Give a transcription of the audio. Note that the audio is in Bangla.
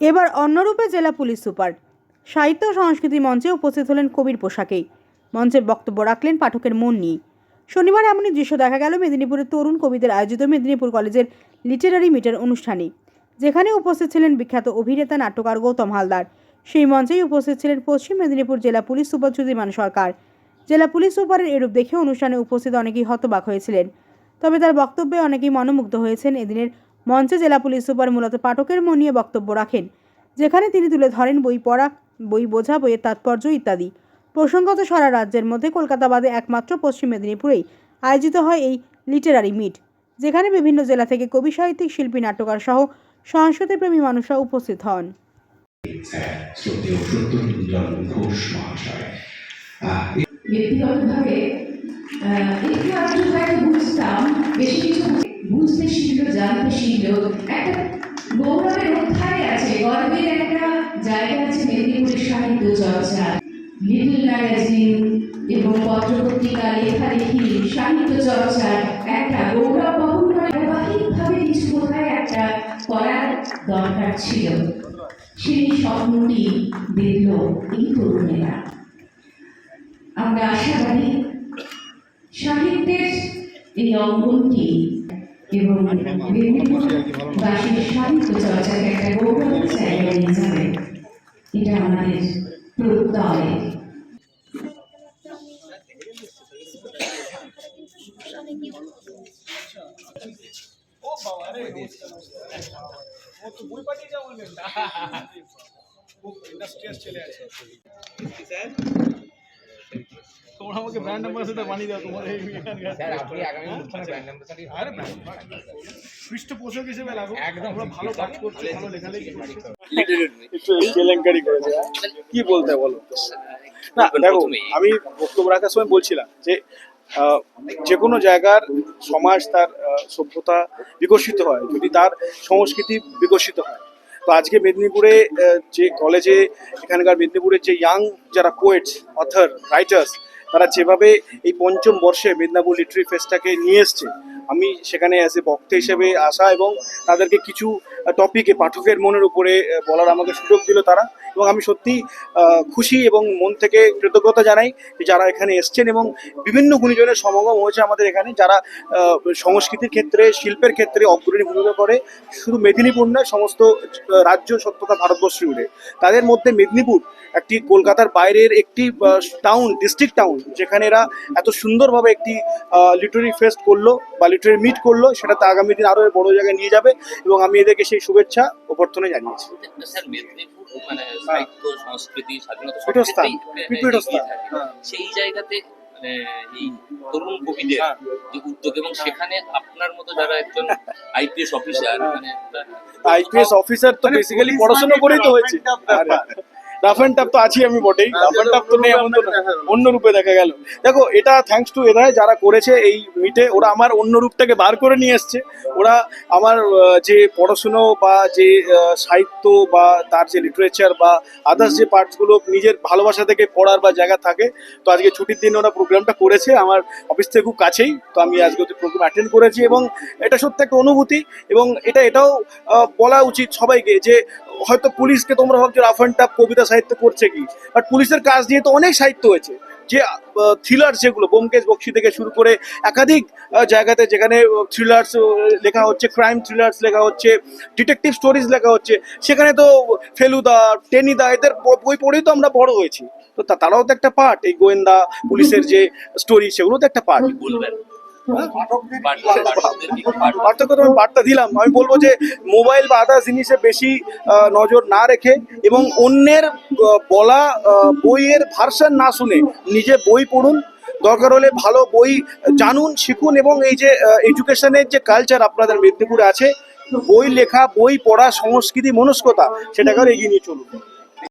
এবার অন্যরূপে জেলা পুলিশ সুপার। সাহিত্য সংস্কৃতি মঞ্চে উপস্থিত হলেন কবির পোশাকেই। মঞ্চে বক্তব্য রাখলেন পাঠকের মন নিয়ে। শনিবার এমনই দৃশ্য দেখা গেল মেদিনীপুরের তরুণ কবিদের আয়োজিত মেদিনীপুর কলেজের লিটারারি মিটার অনুষ্ঠানে, যেখানে উপস্থিত ছিলেন বিখ্যাত অভিনেতা নাট্যকার গৌতম হালদার। সেই মঞ্চেই উপস্থিত ছিলেন পশ্চিম মেদিনীপুর জেলা পুলিশ সুপার সুধীমান সরকার। জেলা পুলিশ সুপারের এরূপ দেখে অনুষ্ঠানে উপস্থিত অনেকেই হতবাক হয়েছিলেন। তবে তার বক্তব্যে অনেকেই মনোমুগ্ধ হয়েছেন এদিনের মঞ্চে জেলা পুলিশ সুপার মূলত পাঠকের মন নিয়ে বক্তব্য রাখেন, যেখানে তিনি তুলে ধরেন বই পড়া, বই বোঝা, বইয়ের তাৎপর্য ইত্যাদি। প্রসঙ্গত সারা রাজ্যের মধ্যে কলকাতা বাদে একমাত্র পশ্চিম মেদিনীপুরেই আয়োজিত হয় এই লিটারারি মিট, যেখানে বিভিন্ন জেলা থেকে কবি, সাহিত্যিক, শিল্পী, নাট্যকার সহ সংস্কৃতিপ্রেমী মানুষরা উপস্থিত হন। ব্যক্তিগতভাবে একটু বুঝতাম, বেশি কিছু বুঝতে শিখলো, জানতে শিখলো। একটা গৌরবের অধ্যায় আছে, গর্বের একটা জায়গা আছে মেদিনীপুরের সাহিত্য চর্চা। ম্যাগাজিন এবং পত্রপত্রিকা, লেখালেখি, সাহিত্য চর্চার একটা গৌরব করে ধারাবাহিকভাবে কিছু কোথায় একটা করার দরকার ছিল। সেই স্বপ্নটি দেখল এই তরুণেরা আমরা আশাবাদী সাহিত্যের এই অঙ্গনটি এবং মেদিনীপুরবাসীর সাহিত্য চর্চাকে একটা গৌরবের জায়গায় নিয়ে যাবে এটা আমাদের প্রত্যয়। তোমরা আমাকে ব্র্যান্ড অ্যাম্বাসেডর বানিয়ে দাও তোমার এই স্যার আপনি আগামী অনুষ্ঠানে ব্র্যান্ড অ্যাম্বাসাডার আরে পৃষ্ঠপোষক হিসেবে লাগো। একদম। ভালো কাজ করছি ভালো লেখালেখি করছি। একটু কেলেঙ্কারি করেছে কি বলতে বলো? না দেখো আমি বক্তব্য রাখার সময় বলছিলাম যে আহ, যে কোনো জায়গার সমাজ তার আহ, সভ্যতা বিকশিত হয় যদি তার সংস্কৃতি বিকশিত হয়। তো আজকে মেদিনীপুরে যে কলেজে এখানকার মেদিনীপুরের যে ইয়াং যারা পোয়েটস অথর রাইটার্স তারা যেভাবে এই পঞ্চম বর্ষে মেদিনীপুর লিটারি ফেস্টটাকে নিয়ে এসছে, আমি সেখানে অ্যাজ এ বক্তা হিসেবে আসা এবং তাদেরকে কিছু টপিকে পাঠকের মনের উপরে বলার আমাকে সুযোগ দিল তারা। এবং আমি সত্যি খুশি এবং মন থেকে কৃতজ্ঞতা জানাই যারা এখানে এসছেন এবং বিভিন্ন গুণীজনের সমাগম হয়েছে আমাদের এখানে, যারা সংস্কৃতির ক্ষেত্রে, শিল্পের ক্ষেত্রে অগ্রণী ভূমিকা করে। শুধু মেদিনীপুর নয়, সমস্ত রাজ্য সত্যতা ভারতবর্ষ জুড়ে তাদের মধ্যে মেদিনীপুর একটি কলকাতার বাইরের একটি টাউন ডিস্ট্রিক্ট টাউন যেখানে এরা এত সুন্দরভাবে একটি লিটারি ফেস্ট করল বা লিটারি মিট করল, সেটা তো আগামী দিন আরও বড় জায়গায় নিয়ে যাবে। এবং আমি এদেরকে সেই শুভেচ্ছা অভ্যর্থনা জানিয়েছি। মানে সাহিত্য সংস্কৃতি স্বাধীনতা মানে, এগিয়ে থাকে। হ্যাঁ। সেই জায়গাতে মানে এই তরুণ কবিদের হ্যাঁ। যে উদ্যোগ এবং সেখানে আপনার মতো যারা একজন আইপিএস অফিসার মানে আইপিএস অফিসার তো বেসিক্যালি পড়াশোনা করেই তো হয়েছে। রাফ অ্যান্ড টাফ তো আছি আমি বটেই। রাফ অ্যান্ড টাফ তো নেই এমন তো অন্য রূপে দেখা গেল। দেখো এটা থ্যাঙ্কস টু এরা যারা করেছে এই মিটে ওরা আমার অন্য রূপটাকে বার করে নিয়ে এসছে। ওরা আমার যে পড়াশুনো বা যে সাহিত্য বা তার যে লিটারেচার বা আদার্স যে পার্টসগুলো নিজের ভালোবাসা থেকে পড়ার বা জায়গা থাকে তো আজকে ছুটির দিনে ওরা প্রোগ্রামটা করেছে। আমার অফিস থেকে খুব কাছেই তো আমি আজকে ওদের প্রোগ্রাম অ্যাটেন্ড করেছি এবং এটা সত্যি একটা অনুভূতি এবং এটা এটাও বলা উচিত সবাইকে যে হয়তো পুলিশকে তোমরা ভাবছ রাফ অ্যান্ড টাফ কবিতা সাহিত্য করছে কি? বাট পুলিশের কাজ দিয়ে তো অনেক সাহিত্য হয়েছে। যে থ্রিলার যেগুলো বোমকেশ বক্সি থেকে শুরু করে একাধিক জায়গাতে যেখানে থ্রিলার্স লেখা হচ্ছে ক্রাইম থ্রিলার্স লেখা হচ্ছে ডিটেকটিভ স্টোরিজ লেখা হচ্ছে, সেখানে তো ফেলুদা, টেনিদা, এদের বই পড়েই তো আমরা বড় হয়েছি। তা- তারাও তো একটা পার্ট এই গোয়েন্দা পুলিশের যে স্টোরি সেগুলো তো একটা পার্ট বলবেন। পাঠ- পার্থক্য তো আমি বার্তা দিলাম। আমি বলব যে মোবাইল বা আদার্স জিনিসে বেশি আহ, নজর না রেখে এবং অন্যের বলা আহ, বইয়ের ভার্সন না শুনে নিজে বই পড়ুন। দরকার হলে ভালো বই জানুন শিখুন এবং এই যে এডুকেশনের যে কালচার আপনাদের মেদিনীপুরে আছে বই লেখা বই পড়া সংস্কৃতি মনস্কতা সেটাকে এগিয়ে নিয়ে চলুন।